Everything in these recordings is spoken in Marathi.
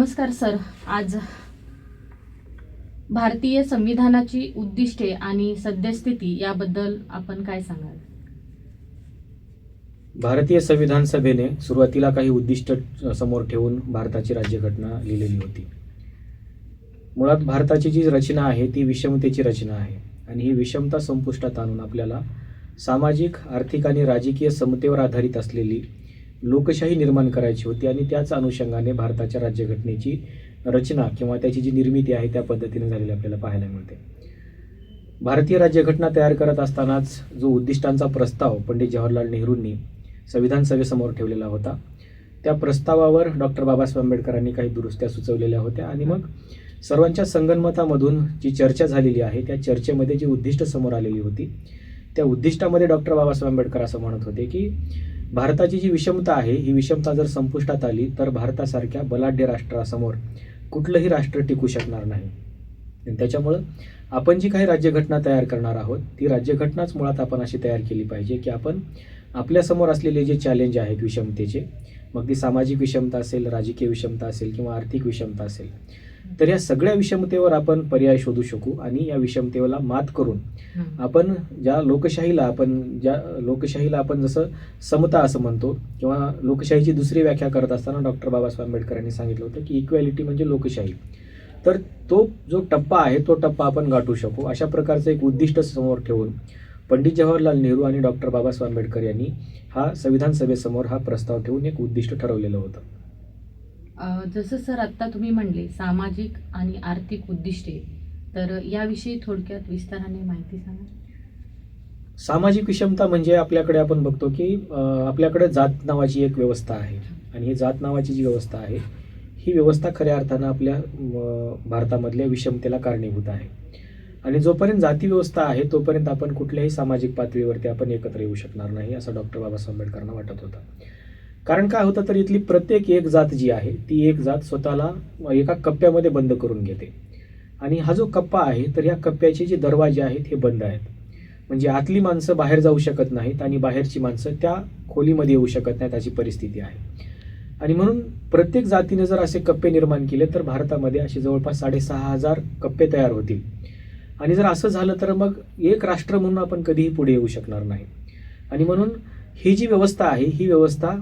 नमस्कार सर. आज भारतीय संविधानाची उद्दिष्टे आणि सद्यस्थिती याबद्दल आपण काय सांगाल? भारतीय संविधान सभेने सुरुवातीला काही उद्दिष्ट समोर ठेवून भारताची राज्यघटना लिहिलेली होती. मुळात भारताची जी रचना आहे ती विषमतेची रचना आहे आणि ही विषमता संपुष्टात आणून आपल्याला सामाजिक आर्थिक आणि राजकीय समतेवर आधारित असलेली लोकशाही निर्माण करायची होती आणि त्याच अनुषंगाने भारताच्या राज्यघटनेची रचना किंवा त्याची जी निर्मिती आहे त्या पद्धतीने झालेली आपल्याला पाहायला मिळते. भारतीय राज्यघटना तयार करत असतानाच जो उद्दिष्टांचा प्रस्ताव पंडित जवाहरलाल नेहरूंनी संविधान सभेसमोर ठेवलेला होता त्या प्रस्तावावर डॉक्टर बाबासाहेब आंबेडकरांनी काही दुरुस्त्या सुचवलेल्या होत्या आणि मग सर्वांच्या संगनमतामधून जी चर्चा झालेली आहे त्या चर्चेमध्ये जी उद्दिष्ट समोर आलेली होती त्या उद्दिष्टामध्ये डॉक्टर बाबासाहेब आंबेडकर असं म्हणत होते की भारताची जी विषमता आहे ही विषमता जर संपुष्टात आली तर भारतासारख्या बलाढ्य राष्ट्रासमोर कुठलंही राष्ट्र टिकू शकणार नाही. आणि त्याच्यामुळं आपण जी काही राज्यघटना तयार करणार आहोत ती राज्यघटनाच मुळात आपण अशी तयार केली पाहिजे की आपण आपल्यासमोर असलेले जे चॅलेंज आहेत विषमतेचे मग ती सामाजिक विषमता असेल राजकीय विषमता असेल किंवा आर्थिक विषमता असेल तर या सगळ्या विषमतेवर आपण पर्याय शोधू शकू आणि या विषमतेला मात करून आपण ज्या लोकशाहीला आपण ज्या लोकशाहीला आपण जसं समता असं म्हणतो किंवा लोकशाहीची दुसरी व्याख्या करत असताना डॉक्टर बाबासाहेब आंबेडकरांनी सांगितलं होतं की इक्वॅलिटी म्हणजे लोकशाही. तर तो जो टप्पा आहे तो टप्पा आपण गाठू शकू. अशा प्रकारचं एक उद्दिष्ट समोर ठेवून पंडित जवाहरलाल नेहरू आणि डॉक्टर बाबासाहेब आंबेडकर यांनी हा संविधान सभेसमोर हा प्रस्ताव ठेवून एक उद्दिष्ट ठरवलेलं होतं. जसं सर आत्ता तुम्ही म्हणले सामाजिक आणि आर्थिक उद्दिष्टे तर याविषयी थोडक्यात विस्ताराने माहिती सांगा. सामाजिक विषमता म्हणजे आपल्याकडे आपण बघतो की आपल्याकडे जात नावाची एक व्यवस्था आहे. आणि ही जात नावाची जी व्यवस्था आहे ही व्यवस्था खऱ्या अर्थानं आपल्या भारतामधल्या विषमतेला कारणीभूत आहे. आणि जोपर्यंत जाती व्यवस्था आहे तोपर्यंत आपण कुठल्याही सामाजिक पातळीवरती आपण एकत्र येऊ शकणार नाही असं डॉक्टर बाबासाहेब आंबेडकरांना वाटत होतं. कारण काय होतं तर इथली प्रत्येक एक जात जी आहे ती एक जात स्वतःला एका कप्प्यामध्ये बंद करून घेते. आणि हा जो कप्पा आहे तर या कप्प्याचे जे दरवाजे आहेत हे बंद आहेत. म्हणजे आतली माणसं बाहेर जाऊ शकत नाहीत आणि बाहेरची माणसं त्या खोलीमध्ये येऊ शकत नाहीत अशी परिस्थिती आहे. आणि म्हणून प्रत्येक जातीने जर असे कप्पे निर्माण केले तर भारतामध्ये असे जवळपास साडेसहा हजार कप्पे तयार होतील. आणि जर असं झालं तर मग एक राष्ट्र म्हणून आपण कधीही पुढे येऊ शकणार नाही. आणि म्हणून ही जी व्यवस्था आहे ही व्यवस्था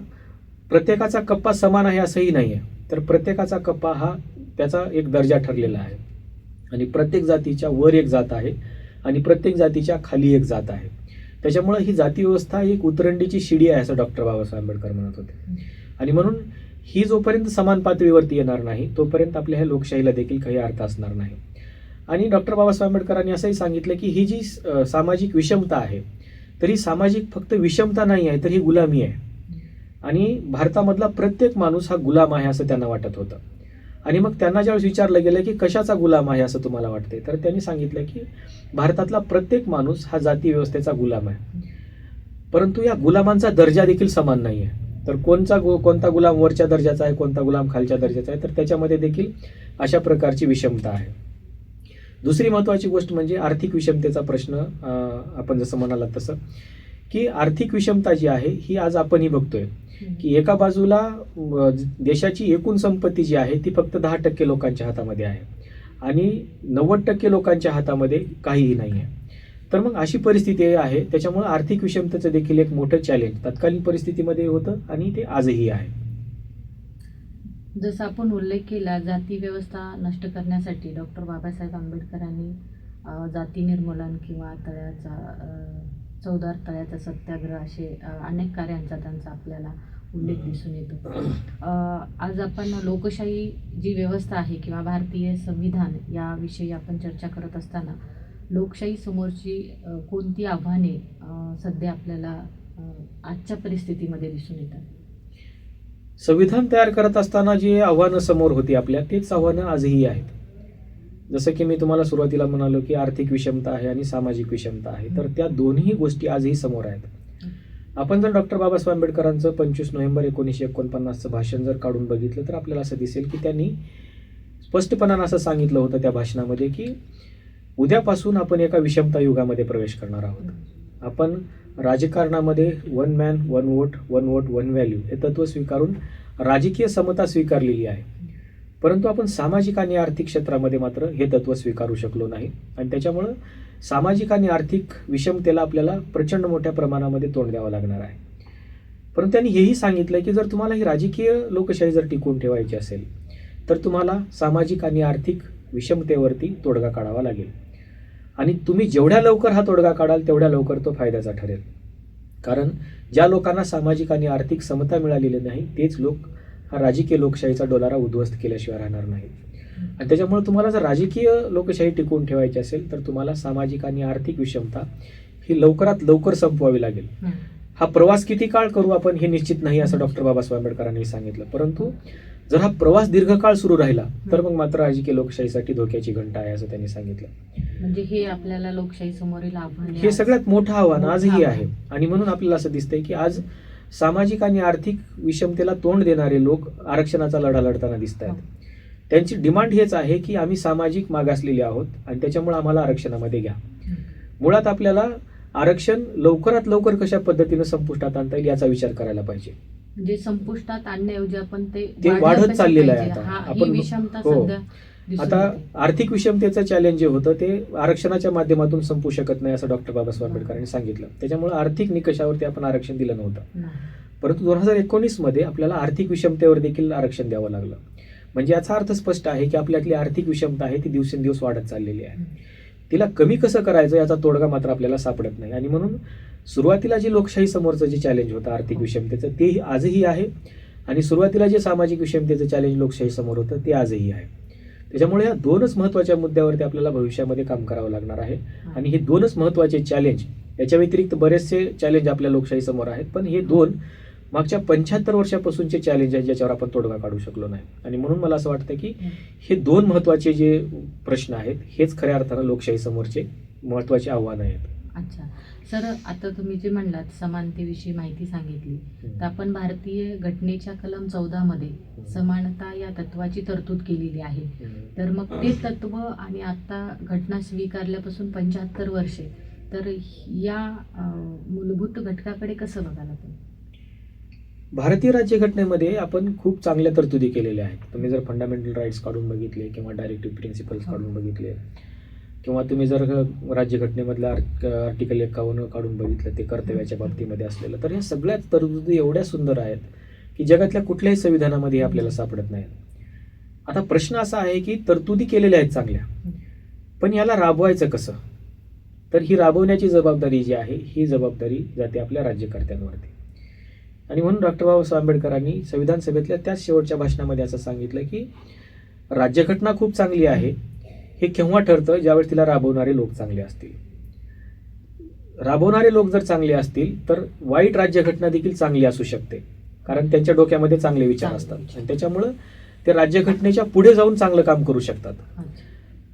प्रत्येकाचा कप्पा समान आहे असंही नाही आहे तर प्रत्येकाचा कप्पा हा त्याचा एक दर्जा ठरलेला आहे. आणि प्रत्येक जातीच्या वर एक जात आहे आणि प्रत्येक जातीच्या खाली एक जात आहे. त्याच्यामुळं ही जाती व्यवस्था एक उतरंडीची शिडी आहे असं डॉक्टर बाबासाहेब आंबेडकर म्हणत होते. आणि म्हणून ही जोपर्यंत समान पातळीवरती येणार नाही तोपर्यंत आपल्या ह्या लोकशाहीला देखील काही अर्थ असणार नाही. आणि डॉक्टर बाबासाहेब आंबेडकरांनी असंही सांगितलं की ही जी सामाजिक विषमता आहे तर ही सामाजिक फक्त विषमता नाही आहे तर ही गुलामी आहे. आणि भारतामधला प्रत्येक माणूस हा गुलाम आहे असं त्यांना वाटत होतं. आणि मग त्यांना ज्यावेळेस विचारलं गेलं की कशाचा गुलाम आहे असं तुम्हाला वाटते तर त्यांनी सांगितलं की भारतातला प्रत्येक माणूस हा जाती व्यवस्थेचा गुलाम आहे. परंतु या गुलामांचा दर्जा देखील समान नाही आहे तर कोणचा गु- कोणता गुलाम वरच्या दर्जाचा आहे कोणता गुलाम खालच्या दर्जाचा आहे तर त्याच्यामध्ये देखील अशा प्रकारची विषमता आहे. दुसरी महत्त्वाची गोष्ट म्हणजे आर्थिक विषमतेचा प्रश्न आपण जसं म्हणालात तसं की आर्थिक विषमता जी आहे ही आज आपणही बघतोय. की एका बाजूला देशाची एकूण संपत्ती जी आहे ती फक्त दहा टक्के लोकांच्या हातामध्ये आहे. आणि नव्वद टक्के लोकांच्या हातामध्ये काहीही नाही आहे तर मग अशी परिस्थिती आहे. त्याच्यामुळे आर्थिक विषमतेचं देखील एक मोठं चॅलेंज तत्कालीन परिस्थितीमध्ये होतं आणि ते आजही आहे. जसं आपण उल्लेख केला जाती व्यवस्था नष्ट करण्यासाठी डॉक्टर बाबासाहेब आंबेडकरांनी जाती निर्मूलन किंवा तळ्याचा चौदार तळ्याचा सत्याग्रह असे अनेक कार्यांचा त्यांचा आपल्याला उल्लेख दिसून येतो. आज आपण लोकशाही जी व्यवस्था आहे किंवा भारतीय संविधान याविषयी आपण चर्चा करत असताना लोकशाही समोरची कोणती आव्हाने सध्या आपल्याला आजच्या परिस्थितीमध्ये दिसून येतात? संविधान तयार करत असताना जी आव्हानं समोर होती आपल्या तेच आव्हानं आजही आहेत. जसं की मी तुम्हाला सुरुवातीला म्हणालो की आर्थिक विषमता आहे आणि सामाजिक विषमता आहे तर त्या दोन्ही गोष्टी आजही समोर आहेत. आपण जर डॉक्टर बाबासाहेब आंबेडकरांचं पंचवीस नोव्हेंबर एकोणीसशे एकोणपन्नासचं भाषण जर काढून बघितलं तर आपल्याला असं दिसेल की त्यांनी स्पष्टपणानं असं सांगितलं होतं त्या भाषणामध्ये की उद्यापासून आपण एका विषमता युगामध्ये प्रवेश करणार आहोत. आपण राजकारणामध्ये one man one vote one vote one value हे तत्व स्वीकारून राजकीय समता स्वीकारलेली आहे. परंतु आपण सामाजिक आणि आर्थिक क्षेत्रामध्ये मात्र हे तत्व स्वीकारू शकलो नाही. आणि त्याच्यामुळं सामाजिक आणि आर्थिक विषमतेला आपल्याला प्रचंड मोठ्या प्रमाणामध्ये तोंड द्यावं लागणार आहे. परंतु त्यांनी हेही सांगितलं की जर तुम्हाला ही राजकीय लोकशाही जर टिकवून ठेवायची असेल तर तुम्हाला सामाजिक आणि आर्थिक विषमतेवरती तोडगा काढावा लागेल. आणि तुम्ही जेवढ्या लवकर हा तोडगा काढाल तेवढ्या लवकर तो फायद्याचा ठरेल. कारण ज्या लोकांना सामाजिक आणि आर्थिक समता मिळालेली नाही तेच लोक हा राजकीय लोकशाहीचा डोलारा उद्ध्वस्त केल्याशिवाय राहणार नाहीत आणि त्याच्यामुळे तुम्हाला जर राजकीय लोकशाही टिकवून ठेवायची असेल तर तुम्हाला सामाजिक आणि आर्थिक विषमता ही लवकरात लवकर संपवावी लागेल हं. प्रवास किती काळ करू आपण हे निश्चित नाही असं डॉक्टर बाबासाहेब आंबेडकरांनी सांगितलं परंतु जर हा प्रवास दीर्घकाळ सुरू राहिला तर मग मात्र राजकीय लोकशाहीसाठी धोक्याची घंटा आहे असं त्यांनी सांगितलं म्हणजे हे आपल्याला लोकशाही समोरील आव्हान. हे सगळ्यात मोठं आव्हान आजही. आहे आणि म्हणून आपल्याला असं दिसतंय की आज सामाजिक आणि आर्थिक विषमतेला तोंड देणारे लोक आरक्षणाचा लढा लढताना दिसत आहेत त्यांची डिमांड हेच आहे की आम्ही सामाजिक मागासलेले आहोत आणि त्याच्यामुळे आम्हाला आरक्षणामध्ये घ्या. मुळात आपल्याला आरक्षण लवकरात लवकर कशा पद्धतीनं संपुष्टात आणता येईल याचा विचार करायला पाहिजे म्हणजे संपुष्टात आणण्याऐवजी आपण ते वाढत चाललेलं आहे? आता. आपण- विषमता हो. आता. आर्थिक विषमतेचं चॅलेंज जे होतं ते आरक्षणाच्या माध्यमातून संपू शकत नाही असं डॉक्टर बाबासाहेब आंबेडकरांनी सांगितलं. त्याच्यामुळे आर्थिक निकषावरती आपण आरक्षण दिलं नव्हतं. परंतु दोन हजार एकोणीसमध्ये आपल्याला आर्थिक विषमतेवर देखील आरक्षण द्यावं लागलं. म्हणजे याचा अर्थ स्पष्ट आहे की आपल्यातली आर्थिक विषमता आहे ती दिवसेंदिवस वाढत चाललेली आहे. तिला कमी कसं करायचं याचा तोडगा मात्र आपल्याला सापडत नाही. आणि म्हणून सुरुवातीला जे लोकशाही समोरचं जे चॅलेंज होतं आर्थिक विषमतेचं ते आजही आहे. आणि सुरुवातीला जे सामाजिक विषमतेचं चॅलेंज लोकशाही समोर होतं ते आजही आहे. त्याच्यामुळे या दोनच महत्त्वाच्या मुद्द्यावरती आपल्याला भविष्यामध्ये काम करावं लागणार आहे. आणि हे दोनच महत्त्वाचे चॅलेंज याच्या व्यतिरिक्त बरेचसे चॅलेंज आपल्या लोकशाही समोर आहेत. पण हे दोन मागच्या पंच्याहत्तर वर्षापासूनचे चॅलेंज आहेत ज्याच्यावर आपण तोडगा काढू शकलो नाही. आणि म्हणून मला असं वाटतं की हे दोन महत्त्वाचे जे प्रश्न आहेत हेच खऱ्या अर्थानं लोकशाही समोरचे महत्त्वाचे आव्हानं आहेत. अच्छा. सर आता तुम्ही जे म्हणलात समानतेविषयी माहिती सांगितली. तर आपण भारतीय घटनेच्या कलम चौदा मध्ये समानता या तत्वाची तरतूद केलेली आहे. तर मग ते तत्व आणि आता घटना स्वीकारल्यापासून पंच्याहत्तर वर्षे तर या मूलभूत घटकाकडे कसं बघाल आपण? भारतीय राज्यघटनेमध्ये आपण खूप चांगल्या तरतुदी केलेल्या आहेत. तुम्ही जर फंडामेंटल राईट्स काढून बघितले किंवा डायरेक्टिव्ह प्रिन्सिपल्स हो. काढून बघितले किंवा तुम्ही जर राज्यघटनेमधल्या आर्टिकल एकावन्न काढून बघितलं ते कर्तव्याच्या बाबतीमध्ये असलेलं तर ह्या सगळ्याच तरतुदी एवढ्या सुंदर आहेत की जगातल्या कुठल्याही संविधानामध्ये आपल्याला सापडत नाहीत. आता प्रश्न असा आहे की तरतुदी केलेल्या आहेत चांगल्या पण याला राबवायचं कसं? तर ही राबवण्याची जबाबदारी जी आहे ही जबाबदारी जाते आपल्या राज्यकर्त्यांवरती. आणि म्हणून डॉक्टर बाबासाहेब आंबेडकरांनी संविधान सभेतल्या त्याच शेवटच्या भाषणामध्ये असं सांगितलं की राज्यघटना खूप चांगली आहे हे केव्हा ठरतं? ज्यावेळेस तिला राबवणारे लोक चांगले असतील. राबवणारे लोक जर चांगले असतील तर वाईट राज्यघटना देखील चांगली असू शकते. कारण त्यांच्या डोक्यामध्ये चांगले विचार असतात. आणि त्याच्यामुळं ते राज्यघटनेच्या पुढे जाऊन चांगलं काम करू शकतात.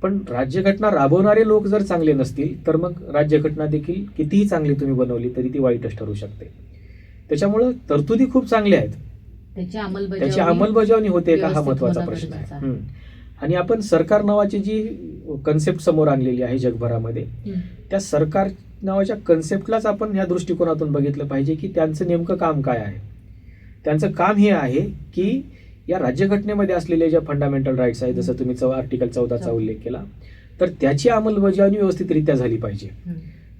पण राज्यघटना राबवणारे लोक जर चांगले नसतील तर मग राज्यघटना देखील कितीही चांगली तुम्ही बनवली तरी ती वाईटच ठरू शकते. त्याच्यामुळं तरतुदी खूप चांगल्या आहेत. त्याची अंमलबजावणी होते का? हा महत्त्वाचा प्रश्न आहे. आणि आपण सरकार नावाची जी कन्सेप्ट समोर आणलेली आहे जगभरामध्ये. त्या सरकार नावाच्या कन्सेप्टलाच आपण ह्या दृष्टिकोनातून बघितलं पाहिजे की त्यांचं नेमकं काम काय आहे त्यांचं काम हे आहे की या राज्यघटनेमध्ये असलेल्या ज्या फंडामेंटल राईट्स आहेत जसं तुम्ही चौ आर्टिकल चौदाचा चौदा. उल्लेख केला तर त्याची अंमलबजावणी व्यवस्थितरित्या झाली पाहिजे.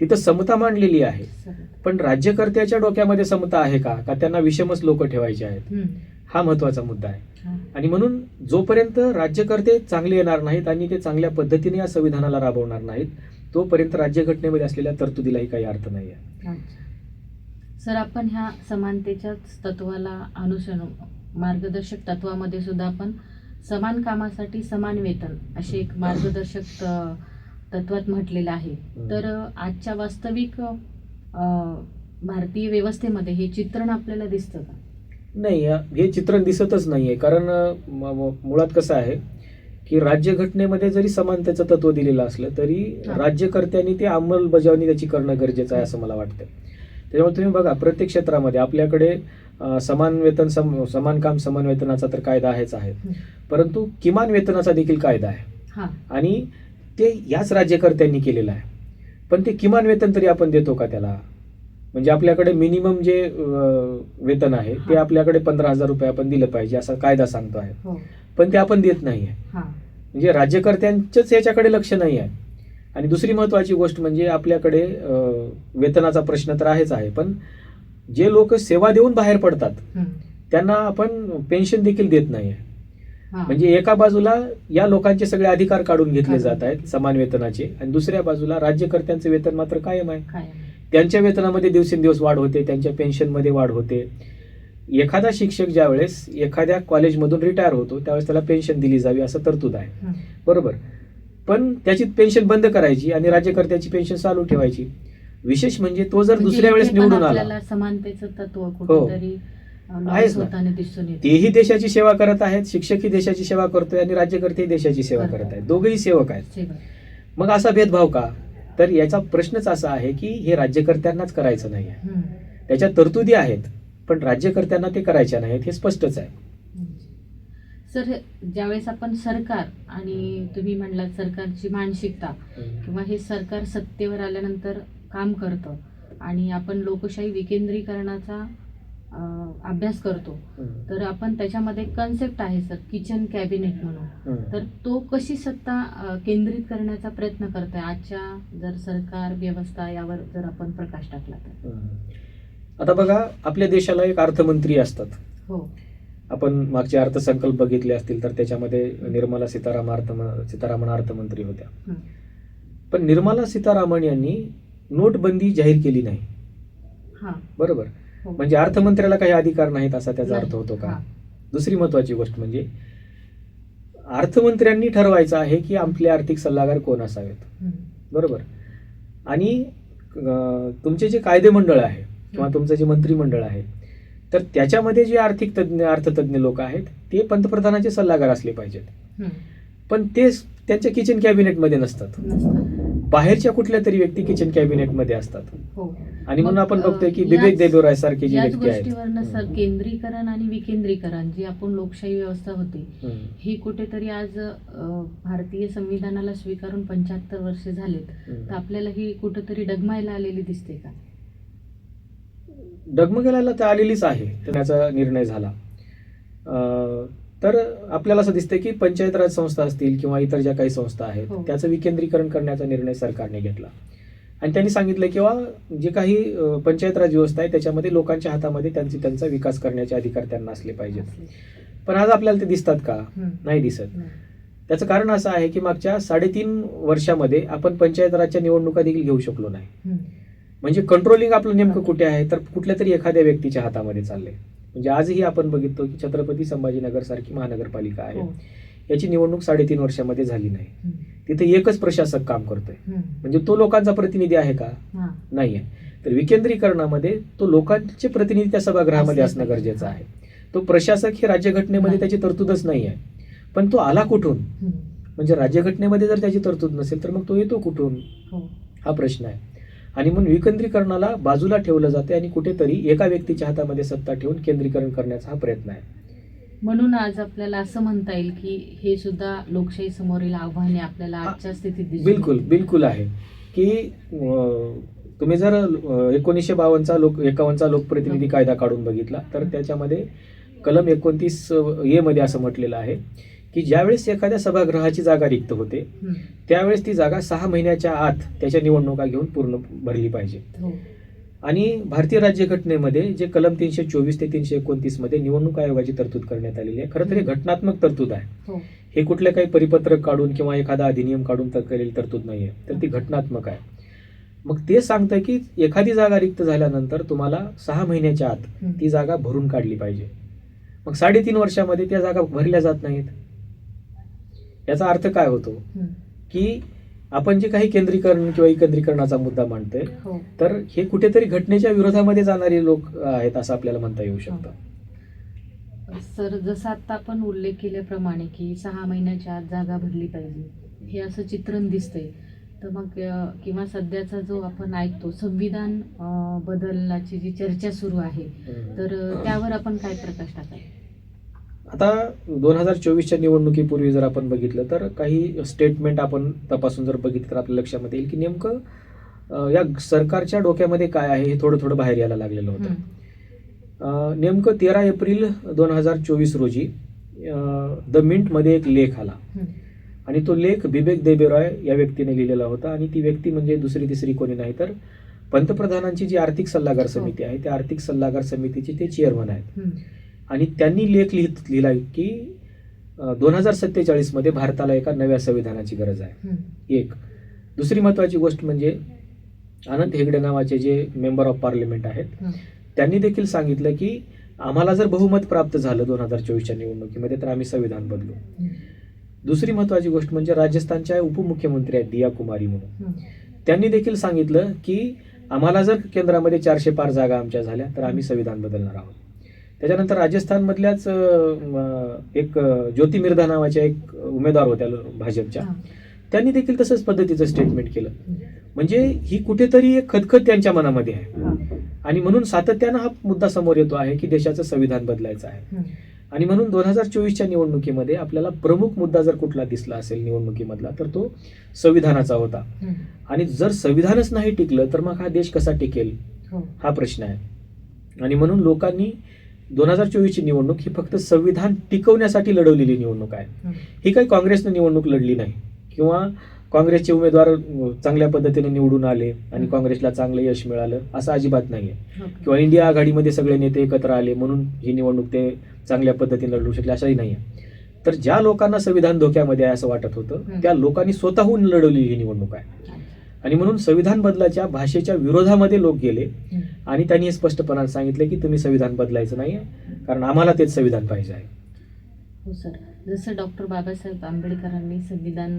तिथं समता मांडलेली आहे. पण राज्यकर्त्याच्या डोक्यामध्ये समता आहे का का त्यांना विषमच लोक ठेवायचे आहेत हं. महत्त्वाचा मुद्दा आहे. आणि म्हणून जोपर्यंत राज्यकर्ते चांगले येणार नाहीत आणि ते चांगल्या पद्धतीने या संविधानाला राबवणार नाहीत तोपर्यंत राज्यघटनेमध्ये असलेल्या तरतुदीलाही काही अर्थ नाही आहे. सर आपण ह्या समानतेच्याच तत्वाला अनुसरून मार्गदर्शक तत्वामध्ये सुद्धा आपण समान कामासाठी समान वेतन असे एक मार्गदर्शक तत्वात म्हटलेलं आहे. तर आजच्या वास्तविक भारतीय व्यवस्थेमध्ये हे चित्रण आपल्याला दिसतं का नाही हे चित्रण दिसतच नाहीये. कारण अं, म- म- मुळात कसं आहे की राज्यघटनेमध्ये जरी समानतेचं तत्व दिलेलं असलं तरी. राज्यकर्त्यांनी ते अंमलबजावणी त्याची करणं गरजेचं आहे असं मला वाटतं त्याच्यामुळे तुम्ही बघा प्रत्येक क्षेत्रामध्ये आपल्याकडे समान वेतन सम समान काम समान वेतनाचा तर कायदा आहेच आहे. परंतु किमान वेतनाचा देखील कायदा आहे. आणि ते याच राज्यकर्त्यांनी केलेलं आहे. पण ते किमान वेतन तरी आपण देतो का त्याला? म्हणजे आपल्याकडे मिनिमम जे वेतन आहे ते. आपल्याकडे पंधरा हजार रुपये आपण दिलं पाहिजे असा कायदा सांगतो आहे हो पण ते आपण देत नाही आहे हा म्हणजे राज्यकर्त्यांचंच याच्याकडे लक्ष नाही आहे आणि दुसरी महत्वाची गोष्ट म्हणजे आपल्याकडे वेतनाचा प्रश्न तर आहेच आहे पण जे लोक सेवा देऊन बाहेर पडतात. त्यांना आपण पेन्शन देखील देत नाही आहे. म्हणजे एका बाजूला या लोकांचे सगळे अधिकार काढून घेतले. जात आहेत समान वेतनाचे आणि दुसऱ्या बाजूला राज्यकर्त्यांचं वेतन मात्र कायम आहे त्यांच्या वेतनामध्ये दिवसेंदिवस वाढ होते त्यांच्या पेन्शनमध्ये वाढ होते. एखादा शिक्षक ज्यावेळेस एखाद्या कॉलेजमधून रिटायर होतो त्यावेळेस त्याला पेन्शन दिली जावी असं तरतूद आहे. बरोबर? पण त्याची पेन्शन बंद करायची आणि राज्यकर्त्याची पेन्शन चालू ठेवायची. विशेष म्हणजे तो जर म्हणजे दुसऱ्या वेळेस निवडून आला. समानतेचं तत्व कुठेतरी अं, आहेच तेही देशाची सेवा करत आहेत शिक्षकही देशाची सेवा करतोय आणि राज्यकर्तेही देशाची सेवा करत आहेत. दोघेही सेवक आहेत. मग असा भेदभाव का? तर याचा प्रश्नच असा आहे की हे राज्यकर्त्यांनाच करायचं नाही आहे. त्याच्या तरतुदी आहेत पण राज्यकर्त्यांना ते करायच्या नाहीत हे स्पष्टच आहे. सर ज्यावेळेस आपण सरकार आणि तुम्ही म्हणलात सरकारची मानसिकता किंवा हे सरकार सत्तेवर आल्यानंतर काम करतं आणि आपण लोकशाही विकेंद्रीकरणाचा अभ्यास करतो. तर आपण त्याच्यामध्ये कन्सेप्ट आहे सर किचन कॅबिनेट म्हणून. तर तो कशी सत्ता केंद्रित करण्याचा प्रयत्न करतोय? आजच्या जर सरकार व्यवस्था यावर जर आपण प्रकाश टाकला तर. आता बघा आपल्या देशाला एक अर्थमंत्री असतात. हो. आपण मागचे अर्थसंकल्प बघितले असतील तर त्याच्यामध्ये निर्मला सीताराम अर्थ सीतारामन अर्थमंत्री होत्या. पण निर्मला सीतारामन यांनी नोटबंदी जाहीर केली नाही. हा. बरोबर. म्हणजे अर्थमंत्र्याला काही अधिकार नाहीत असा त्याचा. अर्थ होतो का हा. दुसरी महत्वाची गोष्ट म्हणजे अर्थमंत्र्यांनी ठरवायचं आहे की आपले आर्थिक सल्लागार कोण असावेत. बरोबर आणि तुमचे जे कायदे मंडळ आहे किंवा हं. तुमचं जे मंत्रिमंडळ आहे तर त्याच्यामध्ये जे आर्थिक तज्ज्ञ अर्थतज्ञ लोक आहेत ते पंतप्रधानाचे सल्लागार असले पाहिजेत. पण ते त्यांच्या किचन कॅबिनेटमध्ये नसतात नसतं. बाहेरच्या कुठल्या तरी व्यक्ती किचन कॅबिनेटमध्ये असतात हो आणि म्हणून आपण बघतोय की याच- देबराय सारखे जे व्यक्ती गोष्टीवरनं सर. केंद्रीकरण आणि विकेंद्रीकरण जी आपण लोकशाही व्यवस्था होती हं. कुठेतरी आज भारतीय संविधानाला स्वीकारून पंच्याहत्तर वर्षे झालेत. तर आपल्याला ही कुठेतरी डगमायला आलेली दिसते का डगमगायला तर आलेलीच आहे त्याचा निर्णय झाला तर आपल्याला असं दिसतं की पंचायत राज संस्था असतील किंवा इतर ज्या काही संस्था आहेत हो. त्याचं विकेंद्रीकरण करण्याचा निर्णय सरकारने घेतला आणि त्यांनी सांगितलं किंवा जे काही अं, पंचायत राज व्यवस्था आहे त्याच्यामध्ये लोकांच्या हातामध्ये त्यांची त्यांचा विकास करण्याचे अधिकार त्यांना असले पाहिजेत पण आज आपल्याला ते दिसतात का. नाही दिसत. त्याचं कारण असं आहे की मागच्या साडेतीन वर्षामध्ये आपण पंचायत राजच्या निवडणुका देखील घेऊ शकलो नाही. म्हणजे कंट्रोलिंग आपलं नेमकं कुठे आहे तर कुठल्या तरी एखाद्या व्यक्तीच्या हातामध्ये चाललंय म्हणजे आजही आपण बघितो की छत्रपती संभाजीनगर सारखी महानगरपालिका आहे हो. याची निवडणूक साडेतीन वर्षामध्ये झाली नाही. तिथे एकच प्रशासक काम करतोय. म्हणजे तो लोकांचा प्रतिनिधी आहे का. नाही आहे तर विकेंद्रीकरणामध्ये तो लोकांचे प्रतिनिधी त्या सभागृहामध्ये असणं. गरजेचं आहे तो प्रशासक हे राज्यघटनेमध्ये. त्याची तरतूदच नाही आहे पण तो आला कुठून. म्हणजे राज्यघटनेमध्ये जर त्याची तरतूद नसेल तर मग तो येतो कुठून हो. हा प्रश्न आहे आणि म्हणून विकेंद्रीकरणाला बाजूला ठेवलं जाते आणि कुठेतरी एका व्यक्तीच्या हातामध्ये सत्ता ठेवून केंद्रीकरण करण्याचा हा प्रयत्न आहे म्हणून आज आपल्याला असं म्हणता येईल की हे सुद्धा लोकशाही समोरील आव्हाने आपल्याला. आजच्या स्थितीत बिलकुल. बिलकुल आहे की तुम्ही जर एकोणीसशे बावन्नचा लोक एकावन्नचा लोकप्रतिनिधी कायदा काढून बघितला तर त्याच्यामध्ये कलम एकोणतीस ए मध्ये असं म्हटलेलं आहे की ज्यावेळेस एखाद्या सभागृहाची जागा रिक्त होते. त्यावेळेस ती जागा सहा महिन्याच्या आत त्याच्या निवडणुका घेऊन पूर्ण भरली पाहिजे हो. आणि भारतीय राज्यघटनेमध्ये जे कलम तीनशे चोवीस ते तीनशे एकोणतीसमध्ये निवडणूक आयोगाची तरतूद करण्यात आलेली आहे खरं तर हे घटनात्मक तरतूद आहे हो. हे कुठले काही परिपत्रक काढून किंवा एखादा अधिनियम काढून तर केलेली तरतूद नाहीये तर ती घटनात्मक आहे मग ते सांगतं की एखादी जागा रिक्त झाल्यानंतर तुम्हाला सहा महिन्याच्या आत. ती जागा भरून काढली पाहिजे मग साडेतीन वर्षामध्ये त्या जागा भरल्या जात नाहीत याचा अर्थ काय होतो? हं. की आपण जे काही केंद्रीकरण किंवा एकत्रीकरणाचा मुद्दा मांडतोय हो. तर हे कुठेतरी घटनेच्या विरोधामध्ये जाणारे लोक आहेत असं आपल्याला म्हणता येऊ शकतं. सर जसं आता आपण उल्लेख केल्याप्रमाणे की सहा महिन्याच्या आत जागा भरली पाहिजे हे असं चित्रण दिसतंय. तर मग किंवा सध्याचा जो आपण ऐकतो संविधान अं, बदलाची जी चर्चा सुरू आहे तर त्यावर आपण काय प्रकाश टाकाल? आता दोन हजार चोवीसच्या निवडणुकीपूर्वी जर आपण बघितलं तर काही स्टेटमेंट आपण तपासून जर बघितलं तर आपल्या लक्षामध्ये येईल की नेमकं या सरकारच्या डोक्यामध्ये काय आहे हे थोडं थोडं बाहेर यायला लागलेलं होतं. नेमकं तेरा एप्रिल दोन हजार चोवीस रोजी द मिंटमध्ये एक लेख आला. आणि तो लेख बिबेक देबेरॉय या व्यक्तीने लिहिलेला होता. आणि ती व्यक्ती म्हणजे दुसरी तिसरी कोणी नाही तर पंतप्रधानांची जी आर्थिक सल्लागार समिती आहे त्या आर्थिक सल्लागार समितीचे ते चेअरमन आहेत. आणि त्यांनी लेख लिहित लिहिला की दोन हजार सत्तेचाळीसमध्ये भारताला एका नव्या संविधानाची गरज आहे. एक दुसरी महत्त्वाची गोष्ट म्हणजे अनंत हेगडे नावाचे जे मेंबर ऑफ पार्लिमेंट आहेत. त्यांनी देखील सांगितलं की आम्हाला जर बहुमत प्राप्त झालं दोन हजार चोवीसच्या निवडणुकीमध्ये तर आम्ही संविधान बदलू. दुसरी महत्त्वाची गोष्ट म्हणजे राजस्थानच्या उपमुख्यमंत्री आहेत दिया कुमारी म्हणून. त्यांनी देखील सांगितलं की आम्हाला जर केंद्रामध्ये चारशे पार जागा आमच्या झाल्या तर आम्ही संविधान बदलणार आहोत त्याच्यानंतर राजस्थानमधल्याच एक अं, ज्योती मिर्धा नावाच्या एक उमेदवार होत्या भाजपच्या. त्यांनी देखील तसंच पद्धतीचं स्टेटमेंट केलं. म्हणजे ही कुठेतरी एक खदखद त्यांच्या मनामध्ये आहे. आणि म्हणून सातत्यानं हा मुद्दा समोर येतो आहे की देशाचं संविधान बदलायचं आहे. आणि म्हणून दोन हजार चोवीसच्या निवडणुकीमध्ये आपल्याला प्रमुख मुद्दा जर कुठला दिसला असेल निवडणुकीमधला तर तो संविधानाचा होता. आणि जर संविधानच नाही टिकलं तर मग हा देश कसा टिकेल हो. हा प्रश्न आहे आणि म्हणून लोकांनी दोन हजार चोवीसची निवडणूक ही फक्त संविधान टिकवण्यासाठी लढवलेली निवडणूक आहे. ही काही काँग्रेसनं निवडणूक लढली नाही किंवा काँग्रेसचे उमेदवार चांगल्या पद्धतीने निवडून आले आणि. काँग्रेसला चांगलं यश मिळालं असं अजिबात नाही आहे. किंवा इंडिया आघाडीमध्ये सगळे नेते एकत्र आले म्हणून ही निवडणूक ते चांगल्या पद्धतीने लढू शकले असंही नाही आहे तर ज्या लोकांना संविधान धोक्यामध्ये आहे असं वाटत होतं. त्या लोकांनी स्वतःहून लढवलेली ही निवडणूक आहे. आणि म्हणून संविधान बदलाच्या भाषेच्या विरोधामध्ये लोक गेले. आणि त्यांनी स्पष्टपणाने सांगितलं की तुम्ही संविधान बदलायचं नाही कारण आम्हाला तेच संविधान पाहिजे आहे. हो सर. जसं डॉक्टर बाबासाहेब आंबेडकरांनी संविधान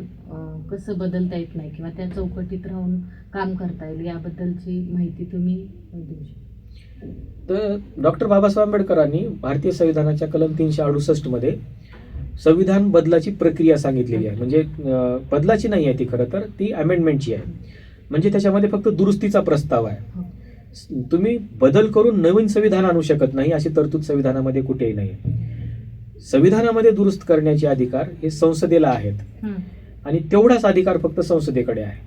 कसं बदलता येत नाही किंवा त्या चौकटीत राहून काम करता येईल याबद्दलची माहिती तुम्ही देऊ शकता. तर डॉक्टर बाबासाहेब आंबेडकरांनी भारतीय संविधानाच्या कलम तीनशे अडुसष्टमध्ये संविधान बदलाची प्रक्रिया सांगितलेली आहे. म्हणजे बदलाची नाही आहे ती खरं तर ती अमेंडमेंटची आहे. म्हणजे त्याच्यामध्ये फक्त दुरुस्तीचा प्रस्ताव आहे. हो. तुम्ही बदल करून नवीन संविधान आणू शकत नाही अशी तरतूद संविधानामध्ये कुठेही नाही. संविधानामध्ये दुरुस्त करण्याचे अधिकार हे संसदेला आहेत. आणि तेवढाच अधिकार फक्त संसदेकडे आहे.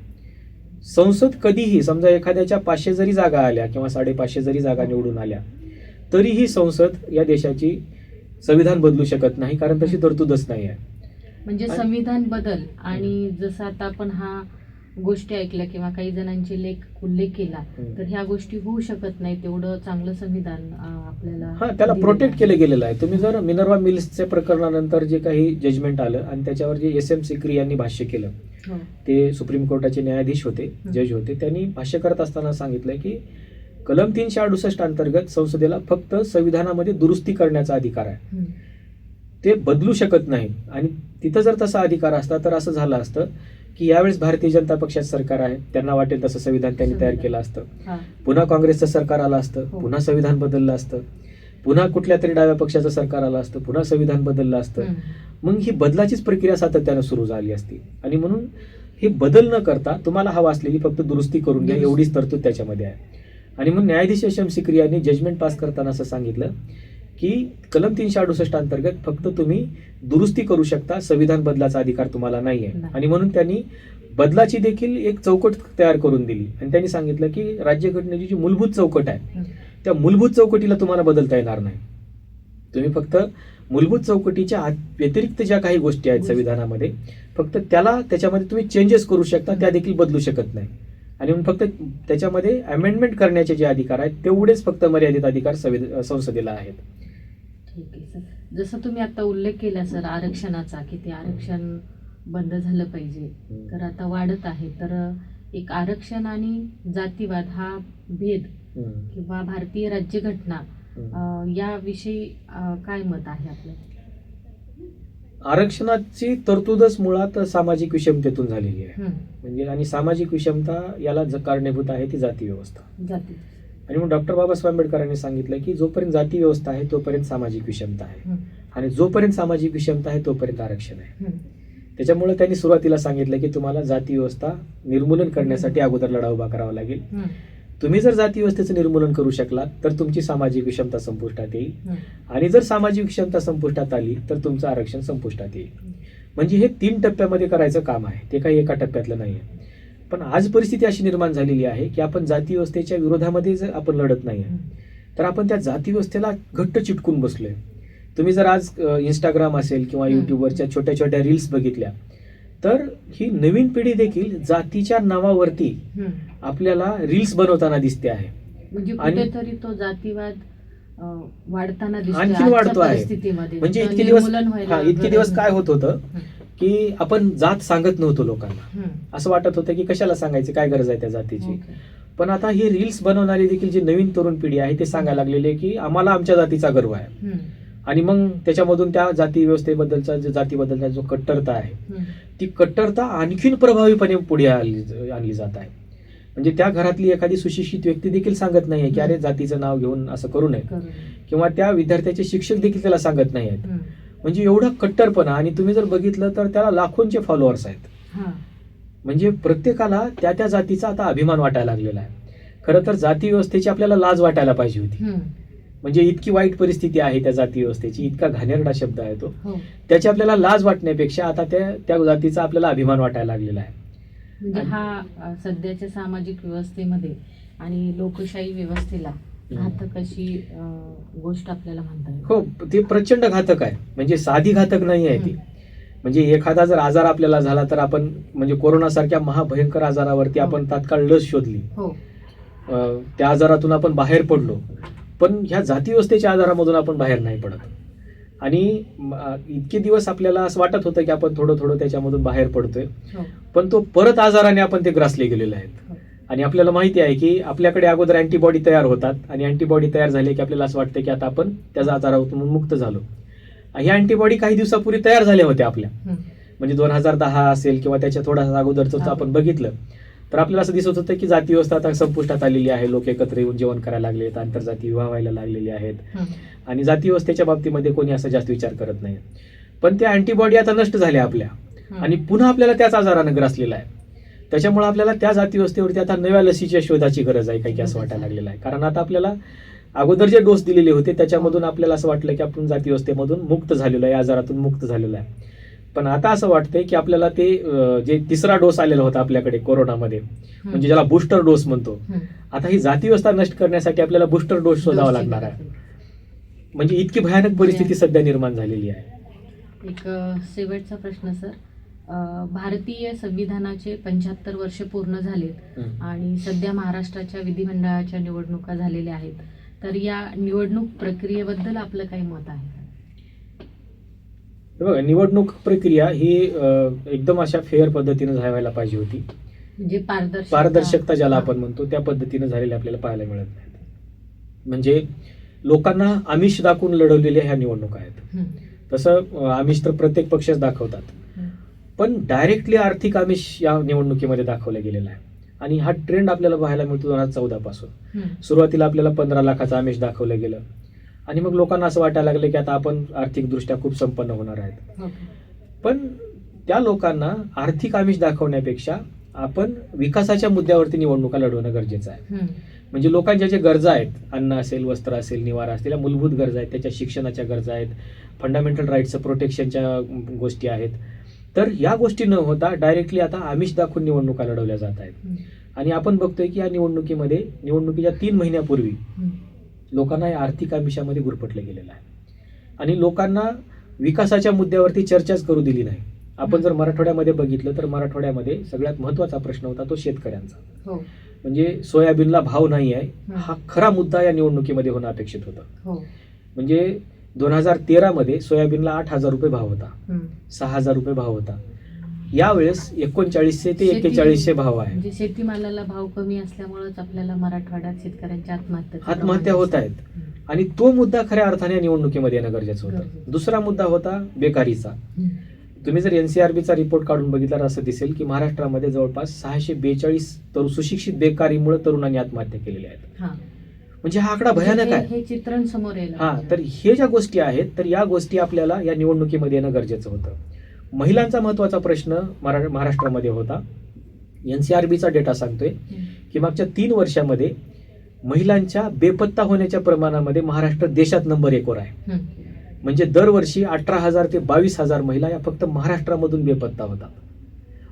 संसद कधीही समजा एखाद्याच्या पाचशे जरी जागा आल्या किंवा साडेपाचशे जरी जागा निवडून आल्या तरीही संसद या देशाची संविधान बदलू शकत नाही कारण तशी तरतूदच नाही आहे. म्हणजे संविधान बदल आणि जसं आता आपण हा गोष्टी ऐकल्या किंवा काही जणांचे लेख उल्लेख केला. तर ह्या गोष्टी होऊ शकत नाही तेवढं चांगलं संविधान आपल्याला हा त्याला प्रोटेक्ट. केलं गेलेलं आहे तुम्ही जर मिनर्वा मिल्सच्या प्रकरणानंतर जे काही जजमेंट आलं आणि त्याच्यावर जे एस एम सिक्री यांनी भाष्य केलं हो. ते सुप्रीम कोर्टाचे न्यायाधीश होते. जज होते त्यांनी भाष्य करत असताना सांगितलं की कलम तीनशे अडुसष्ट अंतर्गत संसदेला फक्त संविधानामध्ये दुरुस्ती करण्याचा अधिकार आहे. ते बदलू शकत नाही आणि तिथं जर तसा अधिकार असता तर असं झालं असतं की यावेळेस भारतीय जनता पक्षाचं सरकार आहे त्यांना वाटेल तसं संविधान त्यांनी तयार. केलं असतं. पुन्हा काँग्रेसचं सरकार आलं असतं हो. पुन्हा संविधान बदललं असतं पुन्हा कुठल्या तरी डाव्या पक्षाचं सरकार आलं असतं पुन्हा संविधान बदललं असतं. मग ही बदलाचीच प्रक्रिया सातत्यानं सुरू झाली असती आणि म्हणून हे बदल न करता तुम्हाला हवा असलेली फक्त दुरुस्ती करून घ्या. एवढीच तरतूद त्याच्यामध्ये आहे आणि मग न्यायाधीश एस एम सिक्री यांनी जजमेंट पास करताना असं सांगितलं की कलम तीनशे अडुसष्ट अंतर्गत फक्त तुम्ही दुरुस्ती करू शकता संविधान बदलाचा अधिकार तुम्हाला नाही आहे. आणि म्हणून त्यांनी बदलाची देखील एक चौकट तयार करून दिली आणि त्यांनी सांगितलं की राज्यघटनेची जी मूलभूत चौकट आहे. त्या मूलभूत चौकटीला तुम्हाला बदलता येणार नाही तुम्ही फक्त मूलभूत चौकटीच्या व्यतिरिक्त ज्या काही गोष्टी आहेत. संविधानामध्ये फक्त त्याला त्याच्यामध्ये तुम्ही चेंजेस करू शकता त्या देखील बदलू शकत नाही आणि म्हणून फक्त त्याच्यामध्ये अमेंडमेंट करण्याचे जे अधिकार आहेत तेवढेच फक्त मर्यादित अधिकार संसदेला आहेत ठीक आहे सर. जसं तुम्ही आता उल्लेख केला सर आरक्षणाचा की ते आरक्षण बंद झालं पाहिजे तर आता वाढत आहे. तर एक आरक्षण आणि जातीवाद हा भेद. किंवा भारतीय राज्यघटना याविषयी काय मत आहे आपलं? आरक्षणाची तरतूदच मुळात सामाजिक विषमतेतून झालेली आहे. म्हणजे आणि सामाजिक विषमता याला कारणीभूत आहे ती जाती व्यवस्था. जाती. आणि मग डॉक्टर बाबासाहेब आंबेडकरांनी सांगितलं की जोपर्यंत जाती व्यवस्था आहे तोपर्यंत सामाजिक विषमता आहे. आणि जोपर्यंत सामाजिक विषमता आहे तोपर्यंत आरक्षण आहे. त्याच्यामुळे त्यांनी सुरुवातीला सांगितलं की तुम्हाला जाती व्यवस्था निर्मूलन करण्यासाठी अगोदर लढा उभा करावा लागेल. तुम्ही जर जाती व्यवस्थेचं निर्मूलन करू शकलात तर तुमची सामाजिक विषमता संपुष्टात येईल. आणि जर सामाजिक विषमता संपुष्टात आली तर तुमचं आरक्षण संपुष्टात येईल म्हणजे हे तीन टप्प्यामध्ये करायचं काम आहे ते काही एका टप्प्यातलं नाही आहे पण आज परिस्थिती अशी निर्माण झालेली आहे की आपण जाती व्यवस्थेच्या विरोधामध्ये जर आपण लढत नाही तर आपण त्या जाती व्यवस्थेला घट्ट चिटकून बसलोय तुम्ही जर आज इंस्टाग्राम असेल किंवा. युट्यूबवरच्या छोट्या छोट्या रील्स बघितल्या तर ही नवीन पिढी देखील जातीच्या नावावरती. आपल्याला रील्स बनवताना दिसते आहे म्हणजे आणि- तो जातीवाद वाढताना आजच्या वाढतो आहे. म्हणजे तर इतके दिवस इतके दिवस. काय होत होतं. की आपण जात सांगत नव्हतो लोकांना. असं वाटत होतं की कशाला सांगायचं काय गरज आहे त्या जातीची. पण आता ही रील्स बनवणारी देखील जी नवीन तरुण पिढी आहे ते सांगायला लागलेले की आम्हाला आमच्या जातीचा गर्व आहे. आणि मग त्याच्यामधून त्या जाती व्यवस्थेबद्दलचा जो जातीबद्दलचा जो कट्टरता आहे. ती कट्टरता आणखीन प्रभावीपणे पुढे आणली आणली जात आहे म्हणजे त्या घरातली एखादी सुशिक्षित व्यक्ती देखील सांगत नाहीये की अरे जातीचं नाव घेऊन असं करू नये. किंवा त्या विद्यार्थ्याचे शिक्षक देखील त्याला सांगत नाही आहेत. म्हणजे एवढा कट्टरपणा. आणि तुम्ही जर बघितलं तर त्याला लाखोंचे फॉलोअर्स आहेत. हा. म्हणजे प्रत्येकाला त्या त्या जातीचा आता अभिमान वाटायला लागलेला आहे. खरं तर जाती व्यवस्थेची आपल्याला लाज वाटायला पाहिजे होती. म्हणजे इतकी वाईट परिस्थिती आहे त्या जाती व्यवस्थेची. इतका घाणेरडा शब्द आहे तो. हो. त्याची आपल्याला लाज वाटण्यापेक्षा आता त्या त्या जातीचा आपल्याला अभिमान वाटायला लागलेला आहे. म्हणजे हा सध्याच्या सामाजिक व्यवस्थेमध्ये आणि लोकशाही व्यवस्थेला घातक अशी गोष्ट आपल्याला म्हणता येईल. हो ते प्रचंड घातक आहे. म्हणजे साधी घातक नाही आहे ती. म्हणजे एखादा जर आजार आपल्याला झाला तर आपण म्हणजे कोरोनासारख्या महाभयंकर आजारावरती हो. आपण तात्काळ लस शोधली. हो. त्या आजारातून आपण बाहेर पडलो. पण ह्या जाती व्यवस्थेच्या आजारामधून आपण बाहेर नाही पडत. आणि इतके दिवस आपल्याला असं वाटत होतं की आपण थोडं थोडं त्याच्यामधून बाहेर पडतोय. हो. पण तो परत आजाराने आपण ते ग्रासले गेलेले आहेत. आणि आपल्याला माहिती आहे की आपल्याकडे अगोदर अँटीबॉडी तयार होतात आणि अँटीबॉडी तयार झाले की आपल्याला असं वाटतं की आता आपण त्याचा आजारातून मुक्त झालो. ह्या अँटीबॉडी काही दिवसापूर्वी तयार झाल्या होत्या आपल्या. म्हणजे दोन हजार दहा असेल किंवा त्याच्या थोडासा अगोदरचं जर आपण बघितलं तर आपल्याला असं दिसत होतं की जाती व्यवस्था आता संपुष्टात आलेली आहे. लोक एकत्र येऊन जेवण करायला लागलेत आंतरजाती विवाह व्हायला लागलेले आहेत. आणि जाती व्यवस्थेच्या बाबतीमध्ये कोणी असं जास्त विचार करत नाही. पण त्या अँटीबॉडी आता नष्ट झाल्या आपल्या. आणि पुन्हा आपल्याला त्याच आजारानं ग्रासलेला आहे. त्याच्यामुळे आपल्याला त्या जाती व्यवस्थेवरती आता नव्या लसीच्या शोधाची गरज आहे काही की असं वाटायला लागलेलं आहे कारण आता आपल्याला अगोदर जे डोस दिलेले होते त्याच्यामधून आपल्याला असं वाटलं की आपण जाती व्यवस्थेमधून मुक्त झालेलो आहे आजारातून मुक्त झालेलो आहे पण आता असं वाटतंय की आपल्याला ते जे तिसरा डोस आलेला होता आपल्याकडे कोरोनामध्ये. म्हणजे ज्याला बुस्टर डोस म्हणतो. आता ही जाती व्यवस्था नष्ट करण्यासाठी आपल्याला बुस्टर डोस शोधावा लागणार आहे. म्हणजे इतकी भयानक परिस्थिती सध्या निर्माण झालेली आहे एक शेवटचा प्रश्न सर भारतीय संविधानाचे पंच्याहत्तर वर्ष पूर्ण झालेत. आणि सध्या महाराष्ट्राच्या विधिमंडळाच्या निवडणुका झालेल्या आहेत तर या निवडणूक प्रक्रियेबद्दल आपलं काही मत आहे बघा निवडणूक प्रक्रिया ही एकदम अशा फेअर पद्धतीने व्हायला पाहिजे होती म्हणजे पारदर्शकता पारदर्शकता ज्याला. आपण म्हणतो त्या पद्धतीने झालेली आपल्याला पाहायला मिळत नाहीत म्हणजे लोकांना आमिष दाखवून लढवलेल्या ह्या निवडणुका आहेत. तसं आमिष तर प्रत्येक पक्षच दाखवतात. पण डायरेक्टली आर्थिक आमिष या निवडणुकीमध्ये दाखवलं गेलेला आहे आणि हा ट्रेंड आपल्याला पाहायला मिळतो दोन हजार चौदा पासून. सुरुवातीला आपल्याला पंधरा लाखाचं आमिष दाखवलं गेलं आणि मग लोकांना असं वाटायला लागलं की आता आपण आर्थिकदृष्ट्या खूप संपन्न होणार आहेत. पण त्या लोकांना आर्थिक आमिष दाखवण्यापेक्षा आपण विकासाच्या मुद्द्यावरती निवडणुका लढवणं गरजेचं आहे. म्हणजे लोकांच्या ज्या गरजा आहेत अन्न असेल वस्त्र असेल निवारा असतील या मूलभूत गरजा आहेत त्याच्या शिक्षणाच्या गरजा आहेत फंडामेंटल राईट्सचं प्रोटेक्शनच्या गोष्टी आहेत तर या गोष्टी न होता डायरेक्टली आता आमिष दाखवून निवडणुका लढवल्या जात आहेत. आणि आपण बघतोय की या निवडणुकीमध्ये निवडणुकीच्या तीन महिन्यापूर्वी. लोकांना या आर्थिक आमिषामध्ये गुरफटलं गेलेलं आहे. आणि लोकांना विकासाच्या मुद्द्यावरती चर्चाच करू दिली नाही. आपण जर मराठवाड्यामध्ये बघितलं तर मराठवाड्यामध्ये सगळ्यात महत्त्वाचा प्रश्न होता तो शेतकऱ्यांचा. हो. म्हणजे सोयाबीनला भाव नाही आहे. हा खरा मुद्दा या निवडणुकीमध्ये होणं अपेक्षित होतं. हो. म्हणजे दोन हजार तेरामध्ये सोयाबीनला आठ हजार रुपये भाव होता. सहा हजार रुपये भाव होता. यावेळेस एकोणचाळीसशे ते एक्केचाळीसशे भाव आहे. म्हणजे शेतीमालाला भाव कमी असल्यामुळेच आपल्याला मराठवाड्यात शेतकऱ्यांच्या आत्महत्या आत्महत्या होत आहेत. आणि तो मुद्दा खऱ्या अर्थाने या निवडणुकीमध्ये येणं गरजेचं होतं. दुसरा मुद्दा होता बेकारीचा. तुम्ही जर एनसीआरबीचा रिपोर्ट काढून बघितला तर असं दिसेल की महाराष्ट्रामध्ये जवळपास सहाशे बेचाळीस तरुण सुशिक्षित बेकारीमुळे तरुणांनी आत्महत्या केलेल्या आहेत. म्हणजे हा आकडा भयानक हे- आहे. हे चित्रण समोर हा तर हे ज्या गोष्टी आहेत तर या गोष्टी आपल्याला या निवडणुकीमध्ये येणं गरजेचं होतं. महिलांचा महत्त्वाचा प्रश्न महाराष्ट्रामध्ये होता. एनसीआरबीचा डेटा सांगतोय की मागच्या तीन वर्षामध्ये महिलांच्या बेपत्ता होण्याच्या प्रमाणामध्ये महाराष्ट्र देशात नंबर एक वर आहे. म्हणजे दरवर्षी अठरा हजार ते बावीस हजार महिला या फक्त महाराष्ट्रामधून बेपत्ता होतात.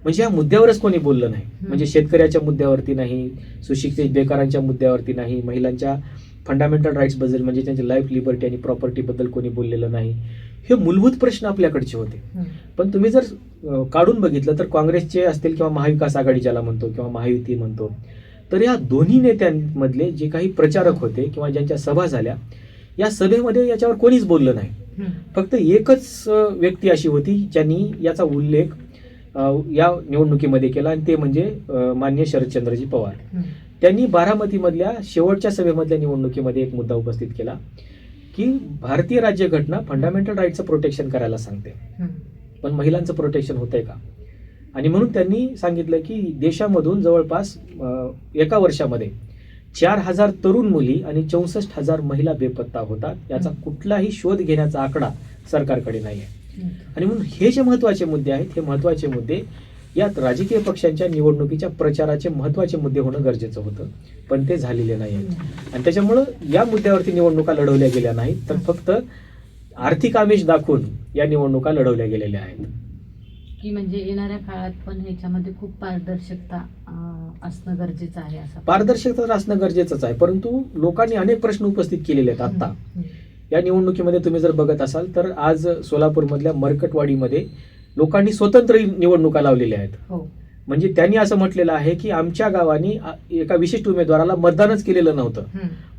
म्हणजे या मुद्द्यावरच कोणी बोललं नाही. म्हणजे शेतकऱ्याच्या मुद्द्यावरती नाही सुशिक्षित बेकारांच्या मुद्द्यावरती नाही महिलांच्या फंडामेंटल राईट्सबद्दल म्हणजे त्यांच्या लाईफ लिबर्टी आणि प्रॉपर्टी बद्दल कोणी बोललेलं नाही हे मूलभूत प्रश्न आपल्याकडचे होते. पण तुम्ही जर काढून बघितलं तर काँग्रेसचे असतील किंवा महाविकास आघाडी ज्याला म्हणतो किंवा महायुती म्हणतो तर या दोन्ही नेत्यांमधले जे काही प्रचारक होते किंवा ज्यांच्या सभा झाल्या या सभेमध्ये याच्यावर कोणीच बोललं नाही. फक्त एकच व्यक्ती अशी होती ज्यांनी याचा उल्लेख या निवडणुकीमध्ये केला आणि ते म्हणजे मान्य शरदचंद्रजी पवार. त्यांनी बारामतीमधल्या शेवटच्या सभेमधल्या निवडणुकीमध्ये एक मुद्दा उपस्थित केला की भारतीय राज्यघटना फंडामेंटल राईटचं प्रोटेक्शन करायला सांगते. पण महिलांचं प्रोटेक्शन होतंय का आणि म्हणून त्यांनी सांगितलं की देशामधून जवळपास एका वर्षामध्ये चार हजार तरुण मुली आणि चौसष्ट हजार महिला बेपत्ता होतात याचा. कुठलाही शोध घेण्याचा आकडा सरकारकडे नाही आहे. आणि म्हणून हे जे महत्त्वाचे मुद्दे आहेत हे महत्त्वाचे मुद्दे यात राजकीय पक्षांच्या निवडणुकीच्या प्रचाराचे महत्त्वाचे मुद्दे होणं गरजेचं होतं. पण ते झालेले नाही आहेत आणि त्याच्यामुळं या मुद्द्यावरती निवडणुका लढवल्या गेल्या नाहीत तर फक्त आर्थिक आमिष दाखवून या निवडणुका लढवल्या गेलेल्या आहेत. की म्हणजे येणाऱ्या काळात पण ह्याच्यामध्ये खूप पारदर्शकता असणं गरजेचं आहे असं. पारदर्शकता तर असणं गरजेचंच आहे परंतु लोकांनी अनेक प्रश्न उपस्थित केलेले आहेत आता. हम्म. या निवडणुकीमध्ये तुम्ही जर बघत असाल तर आज सोलापूरमधल्या मरकटवाडीमध्ये लोकांनी स्वतंत्र निवडणुका लावलेल्या आहेत हो म्हणजे त्यांनी असं म्हटलेलं आहे की आमच्या गावानी एका विशिष्ट उमेदवाराला मतदानच केलेलं नव्हतं.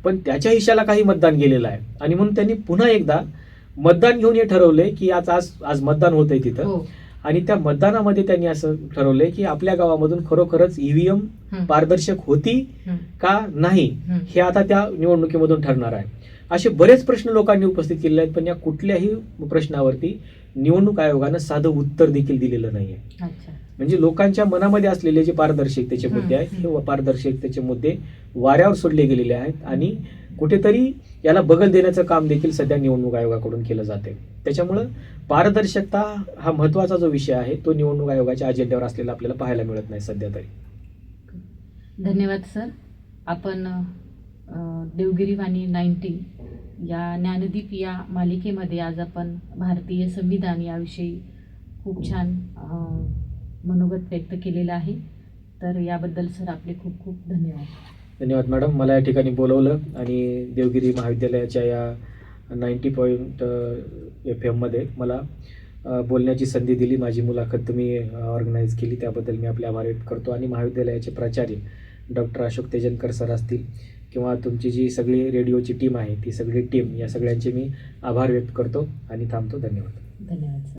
पण त्याच्या हिशाला काही मतदान गेलेलं आहे आणि म्हणून त्यांनी पुन्हा एकदा मतदान घेऊन हे ठरवलंय की आज आज आज मतदान होतंय तिथं हो आणि त्या मतदानामध्ये त्यांनी असं ठरवलंय की आपल्या गावामधून खरोखरच ईव्हीएम हम्म. पारदर्शक होती. का नाही. हे आता त्या निवडणुकीमधून ठरणार आहे असे बरेच प्रश्न लोकांनी उपस्थित केलेले आहेत पण या कुठल्याही प्रश्नावरती निवडणूक आयोगानं साधं उत्तर देखील दिलेलं नाहीये. अच्छा. म्हणजे लोकांच्या मनामध्ये असलेले जे पारदर्शकतेचे मुद्दे आहेत हे पारदर्शकतेचे मुद्दे वाऱ्यावर सोडले गेलेले आहेत आणि कुठेतरी याला बगल देण्याचं काम देखील सध्या निवडणूक आयोगाकडून केलं जाते त्याच्यामुळं पारदर्शकता हा महत्त्वाचा जो विषय आहे तो निवडणूक आयोगाच्या अजेंड्यावर असलेला आपल्याला पाहायला मिळत नाही सध्या तरी. धन्यवाद सर. आपण देवगिरी वाणी नाईन्टीन या ज्ञानदीप या मालिकेमध्ये आज आपण भारतीय संविधान याविषयी खूप छान मनोगत व्यक्त केलेलं आहे. तर याबद्दल सर आपले खूप खूप धन्यवाद. धन्यवाद मॅडम. मला या ठिकाणी बोलवलं आणि देवगिरी महाविद्यालयाच्या या नाईन्टी पॉईंट एफ एममध्ये मला बोलण्याची संधी दिली. माझी मुलाखत तुम्ही ऑर्गनाईज केली. त्याबद्दल मी आपले आभार व्यक्त करतो. आणि महाविद्यालयाचे प्राचार्य डॉक्टर अशोक तेजनकर सर असतील. किंवा तुमची जी सगळी रेडिओची टीम आहे ती सगळी टीम या सगळ्यांचे मी आभार व्यक्त करतो आणि थांबतो. धन्यवाद. धन्यवाद